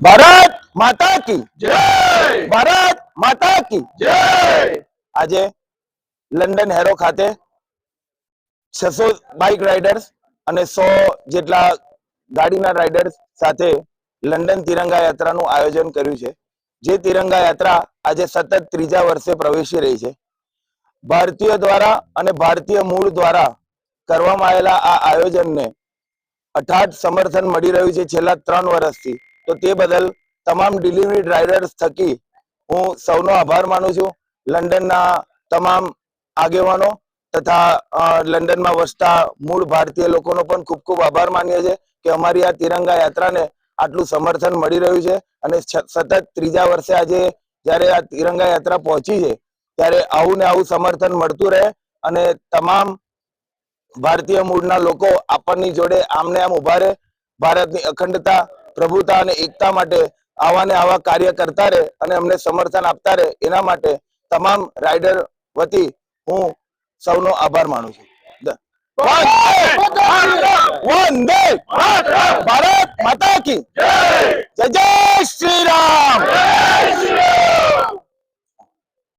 ભારત માતા કી. જય. ભારત માતા કી. જય. આજે લંડન હેરો ખાતે છસો બાઇક રાઇડર્સ અને સો જેટલા ગાડીના રાઇડર્સ સાથે લંડન તિરંગા યાત્રાનું આયોજન કર્યું છે. જે તિરંગા યાત્રા આજે સતત ત્રીજા વર્ષે પ્રવેશી રહી છે. ભારતીય દ્વારા અને ભારતીય મૂળ દ્વારા કરવામાં આવેલા આ આયોજનને અઠાટ સમર્થન મળી રહ્યું છે છેલ્લા ત્રણ વર્ષથી. તો તે બદલ તમામ ડિલિવરી ડ્રાઈવર્સ થકી હું સૌનો આભાર માનું છું. લંડનના તમામ આગેવાનો તથા લંડનમાં વસતા મૂળ ભારતીય લોકોનો પણ ખૂબ ખૂબ આભાર માનીએ છીએ કે અમારી આ તિરંગા યાત્રાને આટલું સમર્થન મળી રહ્યું છે અને સતત ત્રીજા વર્ષે આજે જ્યારે આ તિરંગા યાત્રા પહોંચી છે, ત્યારે આવું ને આવું સમર્થન મળતું રહે અને તમામ ભારતીય મૂળના લોકો આપણની જોડે આમને આમ ઊભા રહે. ભારતની અખંડતા પ્રભુતા અને એકતા માટે આવા ને આવા કાર્ય કરતા રહે અને અમને સમર્થન આપતા રહે એના માટે તમામ રાઇડર વતી હું સૌનો આભાર માનું છું. વંદે! ભારત માતા કી જય!